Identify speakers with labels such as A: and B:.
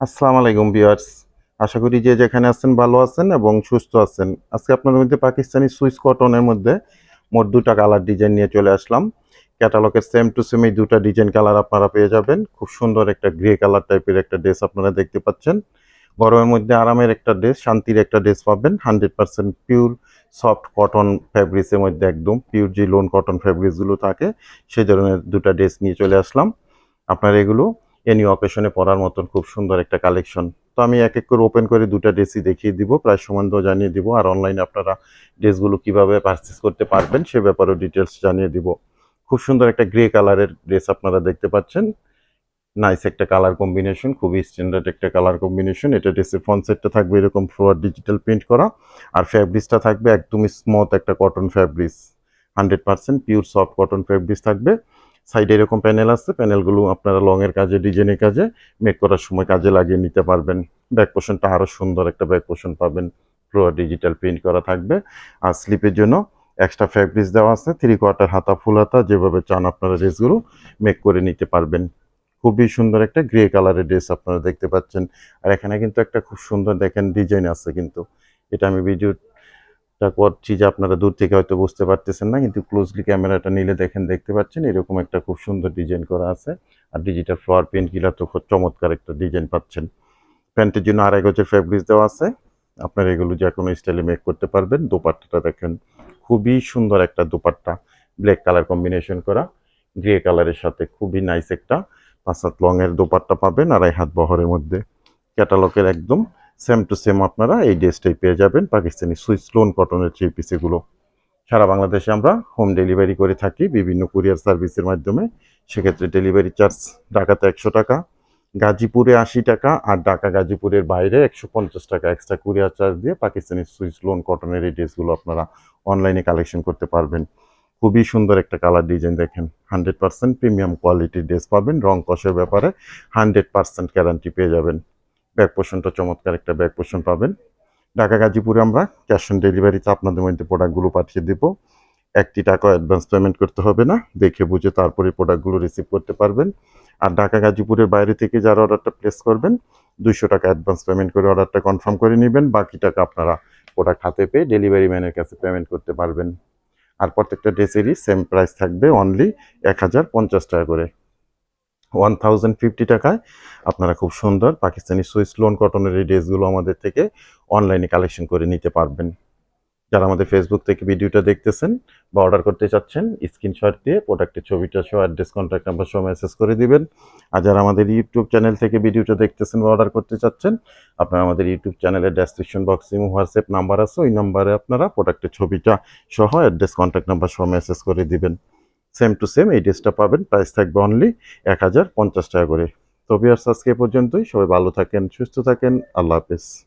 A: আসসালামু আলাইকুম ভিউয়ার্স। আশা করি যে যেখানে আছেন ভালো আছেন এবং সুস্থ আছেন। আজকে আপনাদের মধ্যে পাকিস্তানি সুইস কটনের মধ্যে মোট দুটা কালার ডিজাইন নিয়ে চলে আসলাম। ক্যাটালগের সেম টু সেম এই দুটা ডিজাইন কালার আপনারা পেয়ে যাবেন। খুব সুন্দর একটা গ্রে কালার টাইপের একটা ড্রেস আপনারা দেখতে পাচ্ছেন। গরমের মধ্যে আরামের একটা ড্রেস শান্তির একটা ড্রেস পাবেন। Hundred percent pure soft cotton ফ্যাব্রিক্সের মধ্যে একদম পিওর যে লোন কটন ফ্যাব্রিক্সগুলো থাকে সেই ধরনের দুটা ড্রেস নিয়ে চলে আসলাম। আপনারা এগুলো এনি অকেশনে পরার মতন খুব সুন্দর একটা কালেকশন তো আমি এক এক করে ওপেন করে দুটা ড্রেসই দেখিয়ে দিব, প্রায় সম্বন্ধ জানিয়ে দিব। আর অনলাইনে আপনারা ড্রেসগুলো কীভাবে পারচেস করতে পারবেন সে ব্যাপারেও ডিটেলস জানিয়ে দিব। খুব সুন্দর একটা গ্রে কালারের ড্রেস আপনারা দেখতে পাচ্ছেন। নাইস একটা কালার কম্বিনেশন খুবই স্ট্যান্ডার্ড একটা কালার কম্বিনেশন এটা ড্রেসের ফ্রন্ট সেটটা থাকবে এরকম ফ্লোয়ার ডিজিটাল প্রিন্ট করা। আর ফ্যাব্রিক্সটা থাকবে একদম স্মুথ একটা cotton fabrics hundred percent pure soft cotton fabrics থাকবে। সাইডে এরকম প্যানেল আছে, প্যানেলগুলো আপনারা লং এর কাজে ডিজাইনের কাজে মেক করার সময় কাজে লাগিয়ে নিতে পারবেন। ব্যাক পোর্শনটা আরও সুন্দর একটা ব্যাক পোর্শন পাবেন। পুরো ডিজিটাল প্রিন্ট করা থাকবে। আর স্লিপের জন্য এক্সট্রা ফ্যাব্রিক্স দেওয়া আছে থ্রি কোয়ার্টার হাতা ফুল হাতা, যেভাবে চান আপনারা ড্রেসগুলো মেক করে নিতে পারবেন। খুবই সুন্দর একটা গ্রে কালারের ড্রেস আপনারা দেখতে পাচ্ছেন। আর এখানে কিন্তু একটা খুব সুন্দর দেখেন ডিজাইন আছে কিন্তু। এটা আমি ভিডিও টা করছি যে আপনারা দূর থেকে হয়তো বুঝতে পারতেছেন না, কিন্তু ক্লোজলি ক্যামেরাটা নিলে দেখেন, দেখতে পাচ্ছেন এরকম একটা খুব সুন্দর ডিজাইন করা আছে। আর ডিজিটাল ফ্লোয়ার প্রিন্ট গিলা তো খুব চমৎকার একটা ডিজাইন পাচ্ছেন। প্যান্টের জন্য আড়াই গজের ফ্যাব্রিক্স দেওয়া আছে। আপনারা এগুলো যে কোনো স্টাইলে মেক করতে পারবেন। দোপাট্টাটা দেখেন, খুবই সুন্দর একটা দোপাট্টা। ব্ল্যাক কালার কম্বিনেশন করা গ্রে কালারের সাথে খুবই নাইস একটা পাঁচ হাত লং এর দোপাট্টা পাবেন, আড়াই হাত বহরের মধ্যে। ক্যাটালগের একদম সেম টু সেম আপনারা এই ড্রেসটাই পেয়ে যাবেন পাকিস্তানি সুইস লোন কটনের থ্রি পিসেগুলো সারা বাংলাদেশে আমরা হোম ডেলিভারি করে থাকি, বিভিন্ন কুরিয়ার সার্ভিসের মাধ্যমে। সেক্ষেত্রে ডেলিভারি চার্জ ঢাকাতে একশো টাকা, গাজীপুরে আশি টাকা আর ঢাকা গাজীপুরের বাইরে একশো পঞ্চাশ টাকা এক্সট্রা কুরিয়ার চার্জ দিয়ে পাকিস্তানি সুইস লোন কটনের এই ড্রেসগুলো আপনারা অনলাইনে কালেকশন করতে পারবেন। খুবই সুন্দর একটা কালার ডিজাইন দেখেন। হান্ড্রেড পার্সেন্ট প্রিমিয়াম কোয়ালিটির ড্রেস পাবেন। রং কষের ব্যাপারে হান্ড্রেড পার্সেন্ট গ্যারান্টি পেয়ে যাবেন। ব্যাক পোর্শনটা চমৎকার একটা ব্যাক পোর্শন পাবেন। ঢাকা, গাজীপুরে আমরা ক্যাশ অন ডেলিভারিতে আপনাদের মধ্যে প্রোডাক্টগুলো পাঠিয়ে দেব। একটি টাকা অ্যাডভান্স পেমেন্ট করতে হবে না, দেখে বুঝে তারপরে প্রোডাক্টগুলো রিসিভ করতে পারবেন। আর ঢাকা, গাজীপুরের বাইরে থেকে যারা অর্ডারটা প্লেস করবেন, দুইশো টাকা অ্যাডভান্স পেমেন্ট করে অর্ডারটা কনফার্ম করে নেবেন। বাকি টাকা আপনারা প্রোডাক্ট হাতে পেয়ে ডেলিভারি ম্যানের কাছে পেমেন্ট করতে পারবেন। আর প্রত্যেকটা ড্রেসেরই সেম প্রাইস থাকবে অনলি এক হাজার পঞ্চাশ টাকা করে। ওয়ান থাউজেন্ড ফিফটি টাকায়। আপনারা খুব সুন্দর পাকিস্তানি সুইস লোন কটনের এই ড্রেসগুলো আমাদের থেকে অনলাইনে কালেকশন করে নিতে পারবেন। যারা আমাদের ফেসবুক থেকে ভিডিওটা দেখতেছেন বা অর্ডার করতে চাচ্ছেন, স্ক্রিনশট দিয়ে প্রোডাক্টের ছবিটা সহ অ্যাড্রেস, কন্ট্যাক্ট নাম্বার সহ মেসেজ করে দিবেন। আর যারা আমাদের ইউটিউব চ্যানেল থেকে ভিডিওটা দেখতেছেন বা অর্ডার করতে চাচ্ছেন, আপনারা আমাদের ইউটিউব চ্যানেলের ডেসক্রিপশন বক্সে এবং হোয়াটসঅ্যাপ নাম্বার আছে, ওই নাম্বারে আপনারা প্রোডাক্টের ছবিটা সহ অ্যাড্রেস, কন্ট্যাক্ট নাম্বার সহ মেসেজ করে দিবেন। সেম টু সেম এই ড্রেসটা পাবেন। প্রাইস থাকবে অনলি এক হাজার পঞ্চাশ টাকা করে। তো বিয়ার্স আজকে পর্যন্তই। সবাই ভালো থাকেন, সুস্থ থাকেন। আল্লাহ হাফেজ।